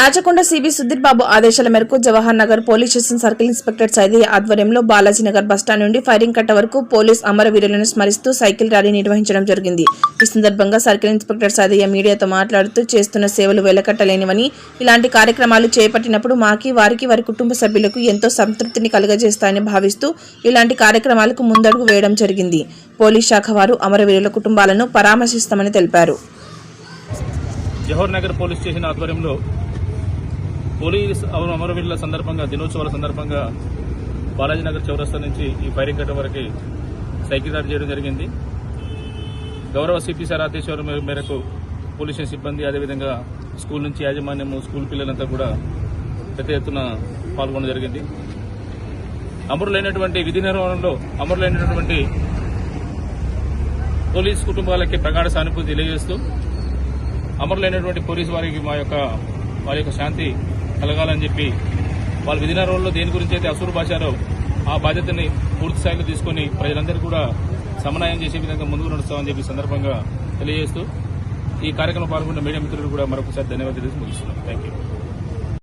Rachakonda CB Sudheer Babu ఆదేశాల మేరకు Jawahar Nagar police station circle inspector Saidaiah ఆధ్వర్యంలో బాలాజీ నగర్ బస్టాండ్ నుండి ఫైరింగ్ కట్ట వరకు పోలీస్ అమరవీరులను స్మరిస్తూ సైకిల్ ర్యాలీ నిర్వహించడం జరిగింది. ఈ సందర్భంగా సర్కిల్ ఇన్స్పెక్టర్ సైదయ్య మీడియాతో మాట్లాడుతూ చేస్తున్న సేవలు వెలకట్టలేనివని ఇలాంటి కార్యక్రమాలు చేపట్టినప్పుడు మాకి వారికి వారి కుటుంబ సభ్యులకు ఎంతో సంతృప్తిని కలుగజేస్తాయని భావిస్తూ ఇలాంటి కార్యక్రమాలకు ముందడుగు వేయడం జరిగింది. పోలీస్ శాఖ వారు అమరవీరుల కుటుంబాలను పరామర్శిస్తామని తెలిపారు. జవహర్ నగర్ పోలీస్ స్టేషన్ ఆధ్వర్యంలో పోలీస్ అమరవీరుల సందర్భంగా దినోత్సవాల సందర్భంగా బాలాజీనగర్ చౌరస్తా నుంచి ఈ ఫైరింగ్ కట్ట వరకు సైకిల్ ర్యాలీ చేయడం జరిగింది. గౌరవ సిపి సార్ ఆదేశాల మేరకు పోలీస్ సిబ్బంది అదేవిధంగా స్కూల్ నుంచి యాజమాన్యము స్కూల్ పిల్లలంతా కూడా పెద్ద ఎత్తున పాల్గొనడం జరిగింది. అమరులైనటువంటి విధి నిర్వహణలో అమరులైనటువంటి పోలీస్ కుటుంబాలకి ప్రగాఢ సానుభూతి తెలియజేస్తూ అమరులైనటువంటి పోలీసు వారికి మా యొక్క వారి యొక్క శాంతి కలగాలని చెప్పి వాళ్ళ విధిన రోజుల్లో దేని గురించి అయితే అసూరు భాషారో ఆ బాధ్యతని పూర్తి స్థాయిలో తీసుకుని ప్రజలందరూ కూడా సమన్వయం చేసే విధంగా ముందుకు నడుస్తామని చెప్పి సందర్భంగా తెలియజేస్తూ ఈ కార్యక్రమం పాల్గొన్న మీడియా మిత్రులు కూడా మరొకసారి ధన్యవాదాలు తెలిసి ముగిస్తున్నాం. Thank you